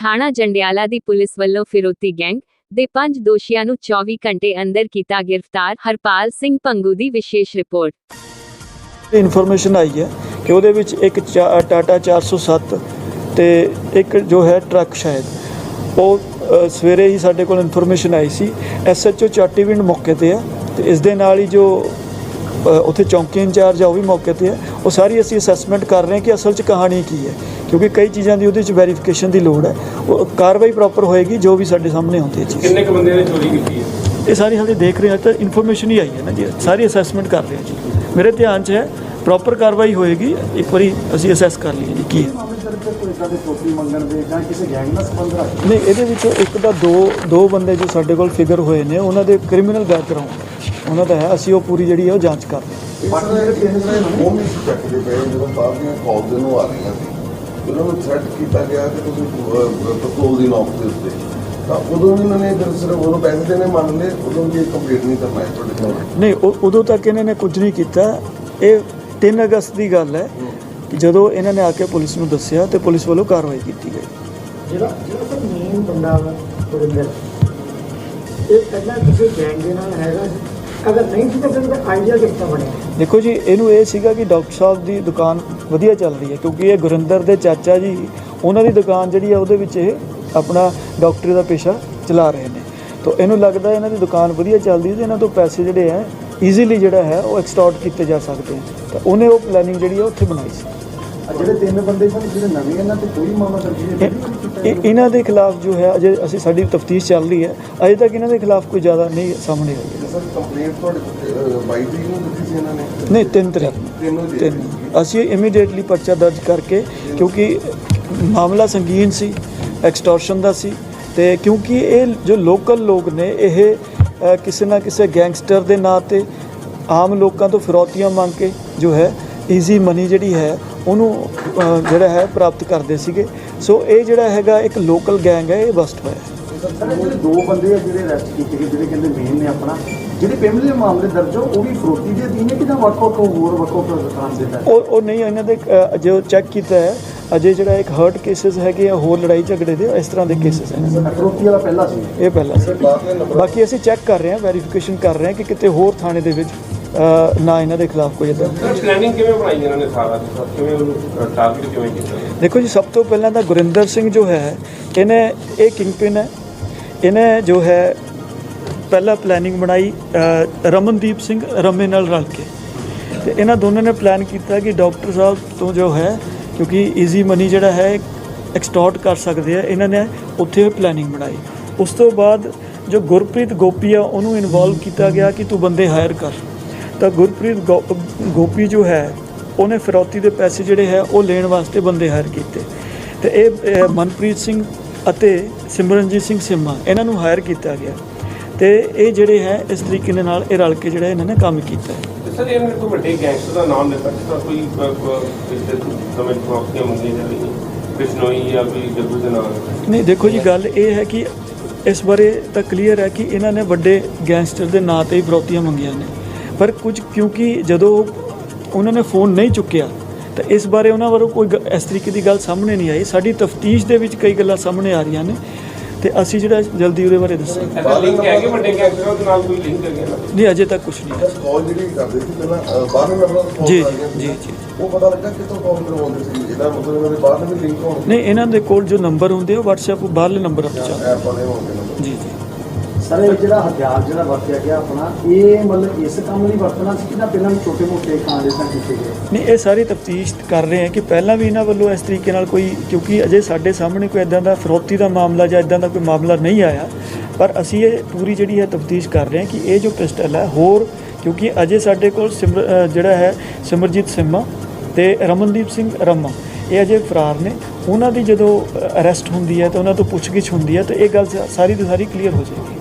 ਥਾਣਾ ਜੰਡਿਆਲਾ ਦੀ ਪੁਲਿਸ ਵੱਲੋਂ ਫਿਰੋਤੀ ਗੈਂਗ ਦੇ ਪੰਜ ਦੋਸ਼ੀਆਂ ਨੂੰ 24 ਘੰਟੇ ਅੰਦਰ ਕੀਤਾ ਗ੍ਰਿਫਤਾਰ ਹਰਪਾਲ ਸਿੰਘ ਪੰਗੂ ਦੀ ਵਿਸ਼ੇਸ਼ ਰਿਪੋਰਟ। ਇਨਫੋਰਮੇਸ਼ਨ ਆਈ ਹੈ ਕਿ ਉਹਦੇ ਵਿੱਚ ਇੱਕ ਚਾ- ਟਾਟਾ 407 ਤੇ ਇੱਕ ਜੋ ਹੈ ਟਰੱਕ ਸ਼ਾਇਦ। ਉਹ ਸਵੇਰੇ ਹੀ ਸਾਡੇ ਕੋਲ ਇਨਫੋਰਮੇਸ਼ਨ ਆਈ ਸੀ। ਐਸਐਚਓ ਚਾਟੀਵਿੰਡ ਮੌਕੇ ਤੇ ਆ ਤੇ ਇਸ ਦੇ ਨਾਲ ਹੀ ਜੋ ਉੱਥੇ ਚੌਂਕੀ ਇੰਚਾਰਜ ਆ, ਉਹ ਵੀ ਮੌਕੇ ਤੇ ਆ। ਉਹ ਸਾਰੀ ਅਸੀਂ ਅਸੈਸਮੈਂਟ ਕਰ ਰਹੇ ਹਾਂ ਕਿ ਅਸਲ 'ਚ ਕਹਾਣੀ ਕੀ ਹੈ ਕਿਉਂਕਿ ਕਈ ਚੀਜ਼ਾਂ ਦੀ ਉਹਦੇ 'ਚ ਵੈਰੀਫਿਕੇਸ਼ਨ ਦੀ ਲੋੜ ਹੈ। ਉਹ ਕਾਰਵਾਈ ਪ੍ਰੋਪਰ ਹੋਏਗੀ ਜੋ ਵੀ ਸਾਡੇ ਸਾਹਮਣੇ ਆਉਂਦੀ ਹੈ ਚੀਜ਼ ਕਿੰਨੇ ਕੁ ਬੰਦਿਆਂ ਨੇ ਚੋਰੀ ਕੀਤੀ ਹੈ? ਇਹ ਸਾਰੀ ਹਾਲੇ ਦੇਖ ਰਹੇ ਹਾਂ ਤਾਂ ਇਨਫੋਰਮੇਸ਼ਨ ਹੀ ਆਈ ਹੈ ਨਾ ਜੀ। ਸਾਰੀ ਅਸੈਸਮੈਂਟ ਕਰ ਰਹੇ ਹਾਂ ਜੀ। ਮੇਰੇ ਧਿਆਨ 'ਚ ਹੈ ਪ੍ਰੋਪਰ ਕਾਰਵਾਈ ਹੋਏਗੀ ਇੱਕ ਵਾਰੀ ਅਸੀਂ ਅਸੈਸ ਕਰ ਲਈਏ ਜੀ ਕੀ ਹੈ। ਨਹੀਂ ਇਹਦੇ ਵਿੱਚੋਂ ਇੱਕ ਦਾ ਦੋ ਦੋ ਬੰਦੇ ਜੋ ਸਾਡੇ ਕੋਲ ਫਿਗਰ ਹੋਏ ਨੇ ਉਹਨਾਂ ਦੇ ਕ੍ਰਿਮੀਨਲ ਬੈਕਗ੍ਰਾਉਂਡ ਉਹਨਾਂ ਦਾ ਹੈ ਅਸੀਂ ਉਹ ਪੂਰੀ ਜਿਹੜੀ ਹੈ ਉਹ ਜਾਂਚ ਕਰ ਰਹੇ ਹਾਂ। ਉਹ ਨਹੀਂ ਸੀ ਚੱਕਦੇ ਪਏ ਜਦੋਂ ਬਾਹਰ ਦੀਆਂ ਕਾਲਸ ਨੂੰ ਆ ਰਹੀਆਂ ਸੀ। ਉਹਨਾਂ ਨੂੰ ਥ੍ਰੈਟ ਕੀਤਾ ਗਿਆ ਕਿ ਤੁਸੀਂ ਪੈਟਰੋਲ ਦੀ ਨੌਕ ਦੇ ਉੱਤੇ ਤਾਂ। ਉਦੋਂ ਵੀ ਉਹਨਾਂ ਨੇ ਫਿਰ ਸਿਰਫ ਉਹਨੂੰ ਪੈਸੇ ਦੇਣੇ ਮੰਨ ਲਏ ਉਦੋਂ ਵੀ ਕੰਪਲੀਟ ਨਹੀਂ ਕਰਨਾ ਹੈ ਤੁਹਾਡੇ ਕੋਲ। ਨਹੀਂ ਉਹ- ਉਦੋਂ ਤੱਕ ਇਹਨਾਂ ਨੇ ਕੁਝ ਨਹੀਂ ਕੀਤਾ। ਇਹ 3 ਅਗਸਤ ਦੀ ਗੱਲ ਹੈ ਕਿ ਜਦੋਂ ਇਹਨਾਂ ਨੇ ਆ ਕੇ ਪੁਲਿਸ ਨੂੰ ਦੱਸਿਆ ਤੇ ਪੁਲਿਸ ਵੱਲੋਂ ਕਾਰਵਾਈ ਕੀਤੀ ਗਈ। ਜਿਹੜਾ ਜਿਹੜਾ ਸਰ ਮੇਨ ਬੰਦਾ ਵਾ ਵਰਿੰਦਰ ਇਹ ਪਹਿਲਾਂ ਕਿਸੇ ਗੈਂਗ ਦੇ ਨਾਲ ਹੈਗਾ ਸੀ? ਅਗਰ ਨਹੀਂ ਸੀ ਤਾਂ ਫਿਰ ਆਈਡੀਆ ਕਿਸ ਬਣਿਆ? ਦੇਖੋ ਜੀ, ਇਹਨੂੰ ਇਹ ਸੀਗਾ ਕਿ ਡਾਕਟਰ ਸਾਹਿਬ ਦੀ ਦੁਕਾਨ ਵਧੀਆ ਚੱਲ ਰਹੀ ਹੈ, ਕਿਉਂਕਿ ਇਹ ਗੁਰਿੰਦਰ ਦੇ ਚਾਚਾ ਜੀ, ਉਹਨਾਂ ਦੀ ਦੁਕਾਨ ਜਿਹੜੀ ਆ ਉਹਦੇ ਵਿੱਚ ਇਹ ਆਪਣਾ ਡਾਕਟਰੀ ਦਾ ਪੇਸ਼ਾ ਚਲਾ ਰਹੇ ਨੇ। ਤਾਂ ਇਹਨੂੰ ਲੱਗਦਾ ਇਹਨਾਂ ਦੀ ਦੁਕਾਨ ਵਧੀਆ ਚੱਲਦੀ ਹੈ ਤੇ ਇਹਨਾਂ ਤੋਂ ਪੈਸੇ ਜਿਹੜੇ ਹੈ ਈਜ਼ੀਲੀ ਜਿਹੜਾ ਹੈ, ਉਹ ਐਕਸਟੋਰਟ ਕੀਤੇ ਜਾ ਸਕਦੇ ਹੈ ਤਾਂ ਉਹਨੇ ਉਹ ਪਲੈਨਿੰਗ ਜਿਹੜੀ ਆ, ਉੱਥੇ ਬਣਾਈ ਸੀ। ਜਿਹੜੇ ਤਿੰਨ ਬੰਦੇ ਸਨ ਜਿਹੜੇ ਨਵੇਂ ਇਹਨਾਂ ਤੇ ਕੋਈ ਮਾਮਲਾ ਦਰਜ ਨਹੀਂ ਇਹ- ਇਹ- ਇਹਨਾਂ ਦੇ ਖਿਲਾਫ ਜੋ ਹੈ ਅਜੇ ਅਸੀਂ ਸਾਡੀ ਤਫਤੀਸ਼ ਚੱਲ ਰਹੀ ਹੈ। ਅਜੇ ਤੱਕ ਇਹਨਾਂ ਦੇ ਖਿਲਾਫ ਕੋਈ ਜ਼ਿਆਦਾ ਨਹੀਂ ਸਾਹਮਣੇ ਆਈ। ਸਰ ਕੰਪਲੇਂਟ ਤੁਹਾਡੇ ਬਾਈ ਤਰੀਕ ਨੂੰ ਦਿੱਤੀ ਸੀ ਇਹਨਾਂ ਨੇ? ਨਹੀਂ ਤਿੰਨ ਤਰੀਕ। ਅਸੀਂ ਇਮੀਡੀਏਟਲੀ ਪਰਚਾ ਦਰਜ ਕਰਕੇ ਕਿਉਂਕਿ ਮਾਮਲਾ ਸੰਗੀਨ ਸੀ ਐਕਸਟੋਰਸ਼ਨ ਦਾ ਸੀ ਤੇ ਕਿਉਂਕਿ ਇਹ ਜੋ ਲੋਕਲ ਲੋਕ ਨੇ ਇਹ ਕਿਸੇ ਨਾ ਕਿਸੇ ਗੈਂਗਸਟਰ ਦੇ ਨਾਂ ਤੇ ਆਮ ਲੋਕਾਂ ਤੋਂ ਫਿਰੌਤੀਆਂ ਮੰਗ ਕੇ ਜੋ ਹੈ ਈਜ਼ੀ ਮਨੀ ਜਿਹੜੀ ਹੈ ਉਹਨੂੰ ਜਿਹੜਾ ਹੈ ਪ੍ਰਾਪਤ ਕਰਦੇ ਸੀਗੇ। ਸੋ ਇਹ ਜਿਹੜਾ ਹੈਗਾ ਇੱਕ ਲੋਕਲ ਗੈਂਗ ਹੈ ਇਹ ਬਸਟ ਹੋਇਆ। ਦੋ ਬੰਦੇ ਆ ਜਿਹੜੇ ਅਰੈਸਟ ਕੀਤੇ ਗਏ ਜਿਹੜੇ ਕਹਿੰਦੇ ਮੇਨ ਨੇ ਆਪਣਾ। ਜਿਹੜੇ ਪੇਮੈਂਟ ਦੇ ਮਾਮਲੇ ਦਰਜ ਹੋ ਉਹ ਵੀ ਫਰੋਤੀ ਦੇ ਅਧੀਨ ਕਿ ਨਾ ਵੱਖ-ਵੱਖ ਹੋਰ ਵੱਖ-ਵੱਖ ਦੁਕਾਨ ਦੇ ਉਹ ਉਹ ਨਹੀਂ ਇਹਨਾਂ ਦੇ ਜੋ ਚੈੱਕ ਕੀਤਾ ਹੈ। ਅਜੇ ਜਿਹੜਾ ਇੱਕ ਹਰਟ ਕੇਸਸ ਹੈਗੇ ਆ ਹੋਰ ਲੜਾਈ ਝਗੜੇ ਦੇ ਇਸ ਤਰ੍ਹਾਂ ਦੇ ਕੇਸਸ ਹੈ ਫਰੋਤੀ ਵਾਲਾ ਪਹਿਲਾ ਸੀ। ਇਹ ਪਹਿਲਾ ਸੀ। ਬਾਕੀ ਅਸੀਂ ਚੈੱਕ ਕਰ ਰਹੇ ਹਾਂ ਵੈਰੀਫਿਕੇਸ਼ਨ ਕਰ ਰਹੇ ਹਾਂ ਕਿ ਕਿਤੇ ਹੋਰ ਥਾਣੇ ਦੇ ਵਿੱਚ ਅ, ਨਾ ਇਹਨਾਂ ਦੇ ਖਿਲਾਫ ਕੋਈ ਇਦਾਂ ਪਲੈਨਿੰਗ ਕਿਵੇਂ ਬਣਾਈ ਇਹਨਾਂ ਨੇ ਸਾਰਾ? ਸਰ ਕਿਵੇਂ ਉਹਨੂੰ ਟਾਰਗੇਟ ਕਿਵੇਂ ਕੀਤਾ? ਦੇਖੋ ਜੀ ਸਭ ਤੋਂ ਪਹਿਲਾਂ ਤਾਂ ਗੁਰਿੰਦਰ ਸਿੰਘ ਜੋ ਹੈ ਇਹਨੇ ਇਹ ਕਿੰਗਪਿਨ ਹੈ। ਇਹਨੇ ਜੋ ਹੈ ਪਹਿਲਾਂ ਪਲੈਨਿੰਗ ਬਣਾਈ ਅ, ਰਮਨਦੀਪ ਸਿੰਘ ਰਮੇ ਨਾਲ ਰਲ ਕੇ। ਤੇ ਇਹਨਾਂ ਦੋਨਾਂ ਨੇ ਪਲਾਨ ਕੀਤਾ ਕਿ ਡਾਕਟਰ ਸਾਹਿਬ ਤੋਂ ਜੋ ਹੈ ਕਿਉਂਕਿ ਈਜ਼ੀ ਮਨੀ ਜਿਹੜਾ ਹੈ ਐਕਸਟੋਰਟ ਕਰ ਸਕਦੇ ਆ। ਇਹਨਾਂ ਨੇ ਉੱਥੇ ਪਲੈਨਿੰਗ ਬਣਾਈ। ਉਸ ਤੋਂ ਬਾਅਦ ਜੋ ਗੁਰਪ੍ਰੀਤ ਗੋਪੀ ਆ ਉਹਨੂੰ ਇਨਵੋਲਵ ਕੀਤਾ ਗਿਆ ਕਿ ਤੂੰ ਬੰਦੇ ਹਾਇਰ ਕਰ। ਤਾਂ ਗੁਰਪ੍ਰੀਤ ਗੋਪੀ ਜੋ ਹੈ ਉਹਨੇ ਫਿਰੌਤੀ ਦੇ ਪੈਸੇ ਜਿਹੜੇ ਹੈ ਉਹ ਲੈਣ ਵਾਸਤੇ ਬੰਦੇ ਹਾਇਰ ਕੀਤੇ। ਤੇ ਇਹ ਮਨਪ੍ਰੀਤ ਸਿੰਘ ਅਤੇ ਸਿਮਰਨਜੀਤ ਸਿੰਘ ਸਿੰਮਾ ਇਹਨਾਂ ਨੂੰ ਹਾਇਰ ਕੀਤਾ ਗਿਆ। ਤੇ ਇਹ ਜਿਹੜੇ ਹੈ ਇਸ ਤਰੀਕੇ ਦੇ ਨਾਲ ਇਹ ਰਲ ਕੇ ਜਿਹੜਾ ਇਹਨਾਂ ਨੇ ਕੰਮ ਕੀਤਾ। ਹੈ ਤੇ ਸਰ ਇਹਨਾਂ ਨੇ ਕੋਈ ਵੱਡੇ ਗੈਂਗਸਟਰ ਦਾ ਨਾਮ ਦਿੱਤਾ ਤਰ੍ਹਾਂ ਕੋਈ ਦੇ ਸਮੇਂ ਪ੍ਰੋਪਰਟੀਆਂ ਮੰਗੀਆਂ ਜਾ ਰਹੀਆਂ ਕ੍ਰਿਸ਼ਨੋਈ ਜਾਂ ਕੋਈ ਜੱਗੂ ਦੇ ਨਾਮ ਨਹੀਂ ਦੇਖੋ ਜੀ ਗੱਲ ਇਹ ਹੈ ਕਿ ਇਸ ਬਾਰੇ ਤਾਂ ਕਲੀਅਰ ਹੈ ਕਿ ਇਹਨਾਂ ਨੇ ਵੱਡੇ ਗੈਂਗਸਟਰ ਦੇ ਨਾਂ ਤੇ ਹੀ ਫਰੌਤੀਆਂ ਮੰਗੀਆਂ ਨੇ। ਪਰ ਕੁਝ ਕਿਉਂਕਿ ਜਦੋਂ ਉਹਨਾਂ ਨੇ ਫੋਨ ਨਹੀਂ ਚੁੱਕਿਆ ਤਾਂ ਇਸ ਬਾਰੇ ਉਹਨਾਂ ਵੱਲੋਂ ਕੋਈ ਗ- ਇਸ ਤਰੀਕੇ ਦੀ ਗੱਲ ਸਾਹਮਣੇ ਨਹੀਂ ਆਈ। ਸਾਡੀ ਤਫਤੀਸ਼ ਦੇ ਵਿੱਚ ਕਈ ਗੱਲਾਂ ਸਾਹਮਣੇ ਆ ਰਹੀਆਂ ਨੇ ਤੇ ਅਸੀਂ ਜਿਹੜਾ ਜਲਦੀ ਉਹਦੇ ਬਾਰੇ ਦੱਸਾਂਗੇ। ਐਸਾ ਲਿੰਕ ਹੈ ਕਿ ਵੱਡੇ ਗੈਂਗਸਟਰਾਂ ਦੇ ਨਾਲ ਕੋਈ ਲਿੰਕ ਹੈ ਨਾ? ਨਹੀਂ ਅਜੇ ਤੱਕ ਕੁਝ ਨਹੀਂ। ਹੈ ਕਾਲ ਜਿਹੜੀ ਕਰਦੇ ਸੀ ਪਹਿਲਾਂ ਅ, ਬਾਹਰਲੇ ਨੰਬਰਾਂ ਤੋਂ ਜੀ, ਜੀ, ਜੀ। ਉਹ ਪਤਾ ਲੱਗਾ ਕਿੱਥੋਂ ਕਾਲ ਕਰਵਾਉਂਦੇ ਸੀ ਇਹਦਾ ਮਤਲਬ ਇਹਨਾਂ ਦੇ ਬਾਹਰਲੇ ਵੀ ਲਿੰਕ ਹੋਣਗੇ ਨਹੀਂ ਇਹਨਾਂ ਦੇ ਕੋਲ ਜੋ ਨੰਬਰ ਹੁੰਦੇ ਆ ਉਹ WhatsApp ਬਾਹਰਲੇ ਨੰਬਰ ਤੇ ਚੱਲ ਐਪ ਵਾਲੇ ਹੋਣਗੇ ਨੰਬਰ ਜੀ ਜੀ। ਸਰ, ਇਹ ਜਿਹੜਾ ਹਥਿਆਰ ਜਿਹੜਾ ਵਰਤਿਆ ਗਿਆ ਆਪਣਾ, ਇਹ ਮਤਲਬ ਇਸ ਕੰਮ ਲਈ ਵਰਤਣਾ ਸੀ ਕਿ ਜਾਂ ਪਹਿਲਾਂ ਛੋਟੇ ਮੋਟੇ ਕਾਂਡੇ ਤਾਂ ਕੀਤੇ ਗਏ? ਨਹੀਂ, ਇਹ ਸਾਰੀ ਤਫਤੀਸ਼ ਕਰ ਰਹੇ ਹਾਂ ਕਿ ਪਹਿਲਾਂ ਵੀ ਇਹਨਾਂ ਵੱਲੋਂ ਇਸ ਤਰੀਕੇ ਨਾਲ ਕੋਈ, ਕਿਉਂਕਿ ਅਜੇ ਸਾਡੇ ਸਾਹਮਣੇ ਕੋਈ ਇਦਾਂ ਦਾ ਫਰੋਤੀ ਦਾ ਮਾਮਲਾ ਜਾਂ ਇਦਾਂ ਦਾ ਕੋਈ ਮਾਮਲਾ ਨਹੀਂ ਆਇਆ। ਪਰ ਅਸੀਂ ਇਹ ਪੂਰੀ ਜਿਹੜੀ ਹੈ ਤਫਤੀਸ਼ ਕਰ ਰਹੇ ਹਾਂ ਕਿ ਇਹ ਜੋ ਪਿਸਟਲ ਹੈ, ਹੋਰ, ਕਿਉਂਕਿ ਅਜੇ ਸਾਡੇ ਕੋਲ ਸਿਮਰ ਜਿਹੜਾ ਹੈ ਸਿਮਰਜੀਤ ਸਿੰਮਾ ਤੇ ਰਮਨਦੀਪ ਸਿੰਘ ਰਮਾ, ਇਹ ਅਜੇ ਫਰਾਰ ਨੇ। ਉਹਨਾਂ ਦੀ ਜਦੋਂ ਅਰੈਸਟ ਹੁੰਦੀ ਹੈ ਤਾਂ ਉਹਨਾਂ ਤੋਂ ਪੁੱਛਗਿੱਛ ਹੁੰਦੀ ਹੈ ਤਾਂ ਇਹ ਗੱਲ ਸਾਰੀ ਦੀ ਸਾਰੀ ਕਲੀਅਰ ਹੋ ਜਾਏਗੀ।